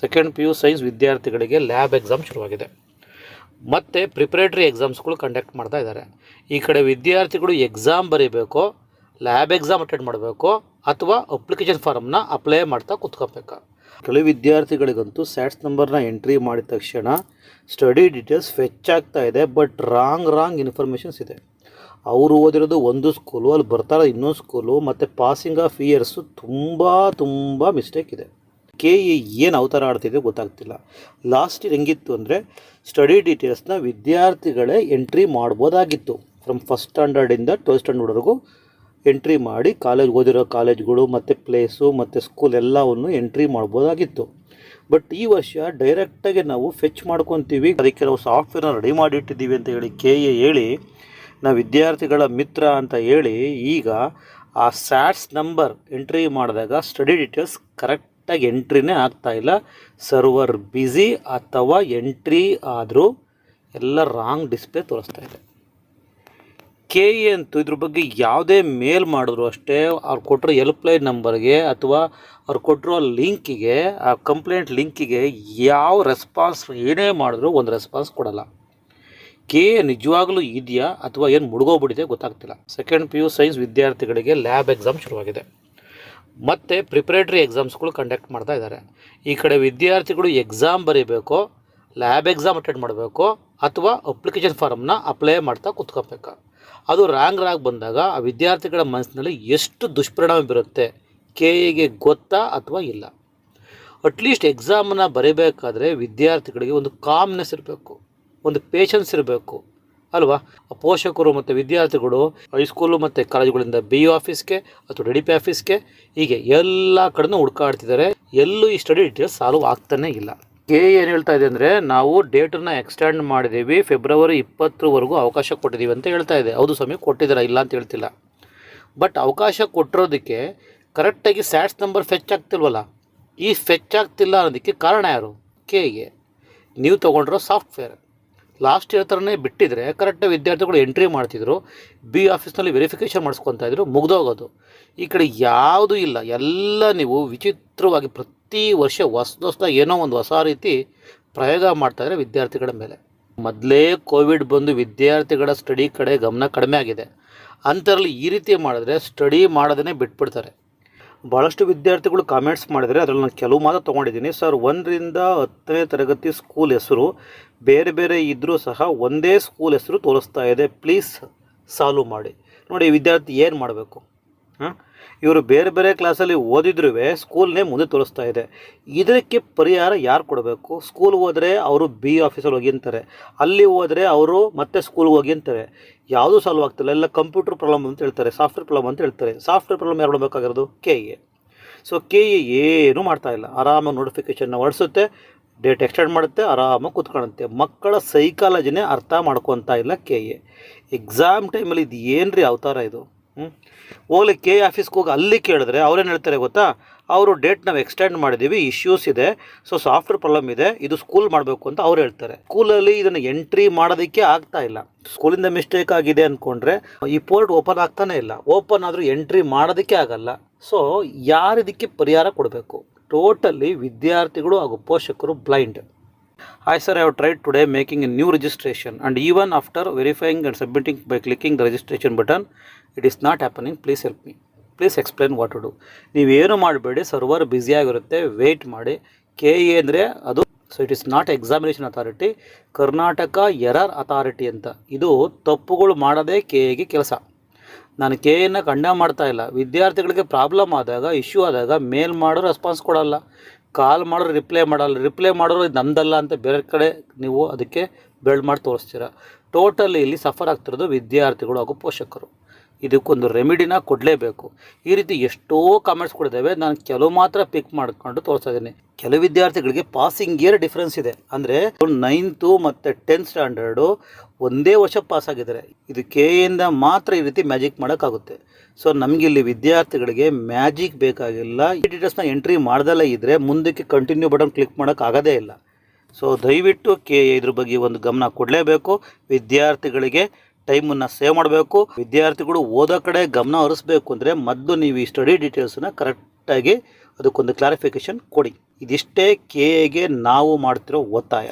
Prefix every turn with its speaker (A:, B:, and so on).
A: Second P U science ವಿದ್ಯಾರ್ಥಿಗಳಿಗೆ lab exam ಶುರುವಾಗಿದೆ. ಮತ್ತು ಪ್ರಿಪ್ರೇಟ್ರಿ ಎಕ್ಸಾಮ್ಸ್ಗಳು ಕಂಡಕ್ಟ್ ಮಾಡ್ತಾ ಇದ್ದಾರೆ. ಈ ಕಡೆ ವಿದ್ಯಾರ್ಥಿಗಳು ಎಕ್ಸಾಮ್ ಬರೀಬೇಕು ಲ್ಯಾಬ್ ಎಕ್ಸಾಮ್ ಅಟೆಂಡ್ ಮಾಡಬೇಕು, ಅಥವಾ ಅಪ್ಲಿಕೇಶನ್ ಫಾರ್ಮ್ನ ಅಪ್ಲೈ ಮಾಡ್ತಾ ಕೂತ್ಕೋಬೇಕು ಕೆಲವು ವಿದ್ಯಾರ್ಥಿಗಳಿಗಂತೂ ಸ್ಯಾಟ್ಸ್ ನಂಬರ್ನ ಎಂಟ್ರಿ ಮಾಡಿದ ತಕ್ಷಣ ಸ್ಟಡಿ ಡೀಟೇಲ್ಸ್ ಫೆಚ್ ಆಗ್ತಾ ಇದೆ ಬಟ್ ರಾಂಗ್ ರಾಂಗ್ ಇನ್ಫಾರ್ಮೇಷನ್ಸ್ ಇದೆ. ಅವರು ಓದಿರೋದು ಒಂದು ಸ್ಕೂಲು ಅಲ್ಲಿ ಬರ್ತಾರೋ ಇನ್ನೊಂದು ಸ್ಕೂಲು ಮತ್ತು ಪಾಸಿಂಗ್ ಆಫ್ ಇಯರ್ಸು ತುಂಬ ತುಂಬ ಮಿಸ್ಟೇಕ್ ಇದೆ. ಕೆ ಎ ಏನು ಅವತಾರ ಆಡ್ತಿದೆ ಗೊತ್ತಾಗ್ತಿಲ್ಲ. ಲಾಸ್ಟ್ ಹೆಂಗಿತ್ತು ಅಂದರೆ ಸ್ಟಡಿ ಡೀಟೇಲ್ಸ್ನ ವಿದ್ಯಾರ್ಥಿಗಳೇ ಎಂಟ್ರಿ ಮಾಡ್ಬೋದಾಗಿತ್ತು. ಫ್ರಮ್ ಫಸ್ಟ್ ಸ್ಟ್ಯಾಂಡರ್ಡಿಂದ ಟ್ವೆಲ್ತ್ ಸ್ಟ್ಯಾಂಡರ್ಡ್ವರೆಗೂ ಎಂಟ್ರಿ ಮಾಡಿ ಕಾಲೇಜ್ ಓದಿರೋ ಕಾಲೇಜ್ಗಳು ಮತ್ತು ಪ್ಲೇಸು ಮತ್ತು ಸ್ಕೂಲ್ ಎಲ್ಲವನ್ನು ಎಂಟ್ರಿ ಮಾಡ್ಬೋದಾಗಿತ್ತು. ಬಟ್ ಈ ವರ್ಷ ಡೈರೆಕ್ಟಾಗಿ ನಾವು ಫೆಚ್ ಮಾಡ್ಕೊತೀವಿ. ಅದಕ್ಕೆ ನಾವು ಸಾಫ್ಟ್ವೇರ್ನ ರೆಡಿ ಮಾಡಿಟ್ಟಿದ್ದೀವಿ ಅಂತ ಹೇಳಿ ಕೆ ಎ ಹೇಳಿ ನಾವು ವಿದ್ಯಾರ್ಥಿಗಳ ಮಿತ್ರ ಅಂತ ಹೇಳಿ ಈಗ ಆ ಸ್ಯಾಟ್ಸ್ ನಂಬರ್ ಎಂಟ್ರಿ ಮಾಡಿದಾಗ ಸ್ಟಡಿ ಡೀಟೇಲ್ಸ್ ಕರೆಕ್ಟಾಗಿ ಎಂಟ್ರಿನೇ ಆಗ್ತಾ ಇಲ್ಲ. ಸರ್ವರ್ ಬ್ಯುಸಿ ಅಥವಾ ಎಂಟ್ರಿ ಆದರೂ ಎಲ್ಲ ರಾಂಗ್ ಡಿಸ್ಪ್ಲೇ ತೋರಿಸ್ತಾ ಇದೆ. ಕೆ ಎ ಅಂತೂ ಇದ್ರ ಬಗ್ಗೆ ಯಾವುದೇ ಮೇಲ್ ಮಾಡಿದ್ರು ಅಷ್ಟೇ, ಅವ್ರು ಕೊಟ್ಟಿರೋ ಹೆಲ್ಪ್ಲೈನ್ ನಂಬರ್ಗೆ ಅಥವಾ ಅವ್ರು ಕೊಟ್ಟಿರೋ ಲಿಂಕಿಗೆ, ಆ ಕಂಪ್ಲೇಂಟ್ ಲಿಂಕಿಗೆ ಯಾವ ರೆಸ್ಪಾನ್ಸ್ ಏನೇ ಮಾಡಿದ್ರು ಒಂದು ರೆಸ್ಪಾನ್ಸ್ ಕೊಡಲ್ಲ. ಕೆ ಎ ನಿಜವಾಗ್ಲೂ ಇದೆಯಾ ಅಥವಾ ಏನು ಮುಳುಗೋಗ್ಬಿಟ್ಟಿದೆ ಗೊತ್ತಾಗ್ತಿಲ್ಲ. ಸೆಕೆಂಡ್ ಪಿ ಯು ಸೈನ್ಸ್ ವಿದ್ಯಾರ್ಥಿಗಳಿಗೆ ಲ್ಯಾಬ್ ಎಕ್ಸಾಮ್ ಶುರುವಾಗಿದೆ. ಮತ್ತು ಪ್ರಿಪ್ರೇಟ್ರಿ ಎಕ್ಸಾಮ್ಸ್ಗಳು ಕಂಡಕ್ಟ್ ಮಾಡ್ತಾ ಇದ್ದಾರೆ. ಈ ಕಡೆ ವಿದ್ಯಾರ್ಥಿಗಳು ಎಕ್ಸಾಮ್ ಬರೀಬೇಕು ಲ್ಯಾಬ್ ಎಕ್ಸಾಮ್ ಅಟೆಂಡ್ ಮಾಡಬೇಕು, ಅಥವಾ ಅಪ್ಲಿಕೇಶನ್ ಫಾರಮ್ನ ಅಪ್ಲೈ ಮಾಡ್ತಾ ಕೂತ್ಕೋಬೇಕು ಅದು ರ್ಯಾಂಗ್ ರಾಗ್ ಬಂದಾಗ ಆ ವಿದ್ಯಾರ್ಥಿಗಳ ಮನಸ್ಸಿನಲ್ಲಿ ಎಷ್ಟು ದುಷ್ಪರಿಣಾಮ ಬೀರುತ್ತೆ ಕೆ ಎಗೆ ಗೊತ್ತಾ ಅಥವಾ ಇಲ್ಲ? ಅಟ್ಲೀಸ್ಟ್ ಎಕ್ಸಾಮನ್ನು ಬರೀಬೇಕಾದ್ರೆ ವಿದ್ಯಾರ್ಥಿಗಳಿಗೆ ಒಂದು ಕಾಮ್ನೆಸ್ ಇರಬೇಕು, ಒಂದು ಪೇಷನ್ಸ್ ಇರಬೇಕು. ಅಲ್ವಾ? ಪೋಷಕರು ಮತ್ತು ವಿದ್ಯಾರ್ಥಿಗಳು ಹೈಸ್ಕೂಲು ಮತ್ತು ಕಾಲೇಜುಗಳಿಂದ ಬಿ ಆಫೀಸ್ಗೆ ಅಥವಾ ಡಿ ಡಿ ಪಿ ಆಫೀಸ್ಗೆ ಹೀಗೆ ಎಲ್ಲ ಕಡೆನೂ ಹುಡ್ಕಾಡ್ತಿದ್ದಾರೆ. ಎಲ್ಲೂ ಈ ಸ್ಟಡಿ ಡೀಟೇಲ್ಸ್ ಸಾಲ್ವ್ ಆಗ್ತಾನೇ ಇಲ್ಲ. ಕೆ ಏನು ಹೇಳ್ತಾ ಇದೆ ಅಂದರೆ ನಾವು ಡೇಟನ್ನು ಎಕ್ಸ್ಟೆಂಡ್ ಮಾಡಿದ್ದೀವಿ. ಫೆಬ್ರವರಿ ಇಪ್ಪತ್ತರವರೆಗೂ ಅವಕಾಶ ಕೊಟ್ಟಿದ್ದೀವಿ ಅಂತ ಹೇಳ್ತಾ ಇದೆ. ಹೌದು ಸ್ವಾಮಿ, ಕೊಟ್ಟಿದ್ದಾರೆ ಇಲ್ಲ ಅಂತ ಹೇಳ್ತಿಲ್ಲ. ಬಟ್ ಅವಕಾಶ ಕೊಟ್ಟಿರೋದಕ್ಕೆ ಕರೆಕ್ಟಾಗಿ ಸ್ಯಾಟ್ಸ್ ನಂಬರ್ ಫೆಚ್ ಆಗ್ತಿಲ್ವಲ್ಲ? ಈ ಫೆಚ್ ಆಗ್ತಿಲ್ಲ ಅನ್ನೋದಕ್ಕೆ ಕಾರಣ ಯಾರು? ಕೆಗೆ ನೀವು ತೊಗೊಂಡಿರೋ ಸಾಫ್ಟ್ವೇರ್ ಲಾಸ್ಟ್ ಇಯರ್ ಥರನೇ ಬಿಟ್ಟಿದ್ರೆ ಕರೆಕ್ಟಾಗಿ ವಿದ್ಯಾರ್ಥಿಗಳು ಎಂಟ್ರಿ ಮಾಡ್ತಿದ್ರು ಬಿ ಆಫೀಸ್ನಲ್ಲಿ ವೆರಿಫಿಕೇಷನ್ ಮಾಡಿಸ್ಕೊತಾ ಇದ್ರು, ಮುಗ್ದೋಗೋದು. ಈ ಕಡೆ ಯಾವುದೂ ಇಲ್ಲ. ಎಲ್ಲ ನೀವು ವಿಚಿತ್ರವಾಗಿ ಪ್ರತಿ ವರ್ಷ ಹೊಸ ಏನೋ ಒಂದು ಹೊಸ ರೀತಿ ಪ್ರಯೋಗ ಮಾಡ್ತಾಯಿದ್ರೆ ವಿದ್ಯಾರ್ಥಿಗಳ ಮೇಲೆ. ಮೊದಲೇ ಕೋವಿಡ್ ಬಂದು ವಿದ್ಯಾರ್ಥಿಗಳ ಸ್ಟಡಿ ಕಡೆ ಗಮನ ಕಡಿಮೆ ಆಗಿದೆ. ಅಂಥರಲ್ಲಿ ಈ ರೀತಿ ಮಾಡಿದ್ರೆ ಸ್ಟಡಿ ಮಾಡೋದನ್ನೇ ಬಿಟ್ಬಿಡ್ತಾರೆ. ಭಾಳಷ್ಟು ವಿದ್ಯಾರ್ಥಿಗಳು ಕಾಮೆಂಟ್ಸ್ ಮಾಡಿದರೆ ಅದರಲ್ಲಿ ನಾನು ಕೆಲವು ಮಾತ್ರ ತೊಗೊಂಡಿದ್ದೀನಿ. ಸರ್ ಒಂದರಿಂದ ಹತ್ತನೇ ತರಗತಿ ಸ್ಕೂಲ್ ಹೆಸರು ಬೇರೆ ಬೇರೆ ಇದ್ದರೂ ಸಹ ಒಂದೇ ಸ್ಕೂಲ್ ಹೆಸರು ತೋರಿಸ್ತಾ ಇದೆ. ಪ್ಲೀಸ್ ಸಾಲ್ವ್ ಮಾಡಿ. ನೋಡಿ, ವಿದ್ಯಾರ್ಥಿ ಏನು ಮಾಡಬೇಕು? ಇವರು ಬೇರೆ ಬೇರೆ ಕ್ಲಾಸಲ್ಲಿ ಓದಿದ್ರೂ ಸ್ಕೂಲ್ನೇ ಮುಂದೆ ತೋರಿಸ್ತಾ ಇದೆ. ಇದಕ್ಕೆ ಪರಿಹಾರ ಯಾರು ಕೊಡಬೇಕು? ಸ್ಕೂಲ್ ಹೋದರೆ ಅವರು ಬಿ ಆಫೀಸಲ್ಲಿ ಹೋಗಿ ಅಂತಾರೆ. ಅಲ್ಲಿ ಹೋದರೆ ಅವರು ಮತ್ತೆ ಸ್ಕೂಲ್ಗೆ ಹೋಗಿ ಅಂತಾರೆ. ಯಾವುದೂ ಸಾಲ್ವ್ ಆಗ್ತಿಲ್ಲ. ಎಲ್ಲ ಕಂಪ್ಯೂಟರ್ ಪ್ರಾಬ್ಲಮ್ ಅಂತ ಹೇಳ್ತಾರೆ ಸಾಫ್ಟ್ವೇರ್ ಪ್ರಾಬ್ಲಮ್ ಅಂತ ಹೇಳ್ತಾರೆ. ಸಾಫ್ಟ್ವೇರ್ ಪ್ರಾಬ್ಲಮ್ ಯಾರು ನೋಡಬೇಕಾಗಿರೋದು? K A so K A ಏನೂ ಮಾಡ್ತಾ ಇಲ್ಲ. ಆರಾಮಾಗಿ ನೋಟಿಫಿಕೇಷನ್ನ ಹೊಡಿಸುತ್ತೆ ಡೇಟ್ ಎಕ್ಸ್ಟೆಂಡ್ ಮಾಡುತ್ತೆ ಆರಾಮಾಗಿ ಕೂತ್ಕೊಳ್ಳುತ್ತೆ. ಮಕ್ಕಳ ಸೈಕಾಲಜಿನೇ ಅರ್ಥ ಮಾಡ್ಕೊತಾ ಇಲ್ಲ ಕೆ ಎ ಎಕ್ಸಾಮ್ ಟೈಮಲ್ಲಿ ಇದು ಏನು ರೀ ಅವತಾರ ಇದು? ಹ್ಞೂ ಹೋಗ್ಲಿ ಕೆ ಆಫೀಸ್ಗೆ ಹೋಗಿ ಅಲ್ಲಿ ಕೇಳಿದ್ರೆ ಅವ್ರೇನು ಹೇಳ್ತಾರೆ ಗೊತ್ತಾ? ಅವರು ಡೇಟ್ ನಾವು ಎಕ್ಸ್ಟೆಂಡ್ ಮಾಡಿದ್ದೀವಿ ಇಶ್ಯೂಸ್ ಇದೆ ಸೊ ಸಾಫ್ಟ್ವೇರ್ ಪ್ರಾಬ್ಲಮ್ ಇದೆ, ಇದು ಸ್ಕೂಲ್ ಮಾಡಬೇಕು ಅಂತ ಅವ್ರು ಹೇಳ್ತಾರೆ. ಸ್ಕೂಲಲ್ಲಿ ಇದನ್ನು ಎಂಟ್ರಿ ಮಾಡೋದಕ್ಕೆ ಆಗ್ತಾ ಇಲ್ಲ. ಸ್ಕೂಲಿಂದ ಮಿಸ್ಟೇಕ್ ಆಗಿದೆ ಅಂದ್ಕೊಂಡ್ರೆ ಈ ಪೋರ್ಟ್ ಓಪನ್ ಆಗ್ತಾನೆ ಇಲ್ಲ. ಓಪನ್ ಆದರೂ ಎಂಟ್ರಿ ಮಾಡೋದಕ್ಕೆ ಆಗಲ್ಲ. ಸೊ ಯಾರು ಇದಕ್ಕೆ ಪರಿಹಾರ ಕೊಡಬೇಕು? ಟೋಟಲಿ ವಿದ್ಯಾರ್ಥಿಗಳು ಹಾಗೂ ಪೋಷಕರು blind. I sir I have tried today making a new registration and even after verifying and submitting by clicking the registration button it is not happening please help me please explain what do ನೀವೇನು ಮಾಡಬೇಡಿ server busy ಆಗಿರುತ್ತೆ wait ಮಾಡಿ. K A ಅಂದರೆ ಅದು so it is not examination authority Karnataka error authority ಅಂತ. ಇದು ತಪ್ಪುಗಳು ಮಾಡದೇ ಕೆ ಎಗೆ ಕೆಲಸ. ನಾನು ಕೆ ಎನ ಖಂಡ ಮಾಡ್ತಾ ಇಲ್ಲ. ವಿದ್ಯಾರ್ಥಿಗಳಿಗೆ ಪ್ರಾಬ್ಲಮ್ ಆದಾಗ ಇಶ್ಯೂ ಆದಾಗ ಮೇಲ್ ಮಾಡೋ ರೆಸ್ಪಾನ್ಸ್ ಕೊಡಲ್ಲ. ಕಾಲ್ ಮಾಡೋರು ರಿಪ್ಲೈ ಮಾಡಲ್ಲ. ರಿಪ್ಲೈ ಮಾಡೋರು ಇದು ನಮ್ದಲ್ಲ ಅಂತ ಬೇರೆ ಕಡೆ ನೀವು ಅದಕ್ಕೆ ಬೆಲ್ಡ್ ಮಾಡಿ ತೋರಿಸ್ತೀರ. ಟೋಟಲಿ ಇಲ್ಲಿ ಸಫರ್ ಆಗ್ತಿರೋದು ವಿದ್ಯಾರ್ಥಿಗಳು ಹಾಗೂ ಪೋಷಕರು. ಇದಕ್ಕೊಂದು ರೆಮಿಡಿನ ಕೊಡಲೇಬೇಕು. ಈ ರೀತಿ ಎಷ್ಟೋ ಕಾಮೆಂಟ್ಸ್ ಕೊಡಿದ್ದಾವೆ ನಾನು ಕೆಲವು ಮಾತ್ರ ಪಿಕ್ ಮಾಡಿಕೊಂಡು ತೋರಿಸ್ತಾ ಇದ್ದೀನಿ. ಕೆಲವು ವಿದ್ಯಾರ್ಥಿಗಳಿಗೆ ಪಾಸಿಂಗ್ ಇಯರ್ ಡಿಫ್ರೆನ್ಸ್ ಇದೆ. ಅಂದರೆ ನೈನ್ತು ಮತ್ತು ಟೆಂತ್ ಸ್ಟ್ಯಾಂಡರ್ಡು ಒಂದೇ ವರ್ಷ ಪಾಸ್ ಆಗಿದ್ದಾರೆ. ಇದು ಕೆ ಇಂದ ಮಾತ್ರ ಈ ರೀತಿ ಮ್ಯಾಜಿಕ್ ಮಾಡೋಕ್ಕಾಗುತ್ತೆ. ಸೊ ನಮಗೆ ಇಲ್ಲಿ ವಿದ್ಯಾರ್ಥಿಗಳಿಗೆ ಮ್ಯಾಜಿಕ್ ಬೇಕಾಗಿಲ್ಲ. ಈ ಡೀಟೇಲ್ಸ್ನ ಎಂಟ್ರಿ ಮಾಡ್ದಲ್ಲೇ ಇದ್ದರೆ ಮುಂದಕ್ಕೆ ಕಂಟಿನ್ಯೂ ಬಟನ್ ಕ್ಲಿಕ್ ಮಾಡೋಕ್ಕಾಗೋದೇ ಇಲ್ಲ. ಸೊ ದಯವಿಟ್ಟು ಕೆ ಇದ್ರ ಬಗ್ಗೆ ಒಂದು ಗಮನ ಕೊಡಲೇಬೇಕು. ವಿದ್ಯಾರ್ಥಿಗಳಿಗೆ ಟೈಮನ್ನು ಸೇವ್ ಮಾಡಬೇಕು. ವಿದ್ಯಾರ್ಥಿಗಳು ಓದೋ ಕಡೆ ಗಮನ ಹರಿಸ್ಬೇಕು ಅಂದರೆ ಮೊದಲು ನೀವು ಈ ಸ್ಟಡಿ ಡೀಟೇಲ್ಸನ್ನ ಕರೆಕ್ಟ್ ಕರೆಕ್ಟಾಗಿ ಅದಕ್ಕೊಂದು ಕ್ಲಾರಿಫಿಕೇಷನ್ ಕೊಡಿ. ಇದಿಷ್ಟೇ ಕೆ ಎಗೆ ನಾವು ಮಾಡ್ತಿರೋ ಒತ್ತಾಯ.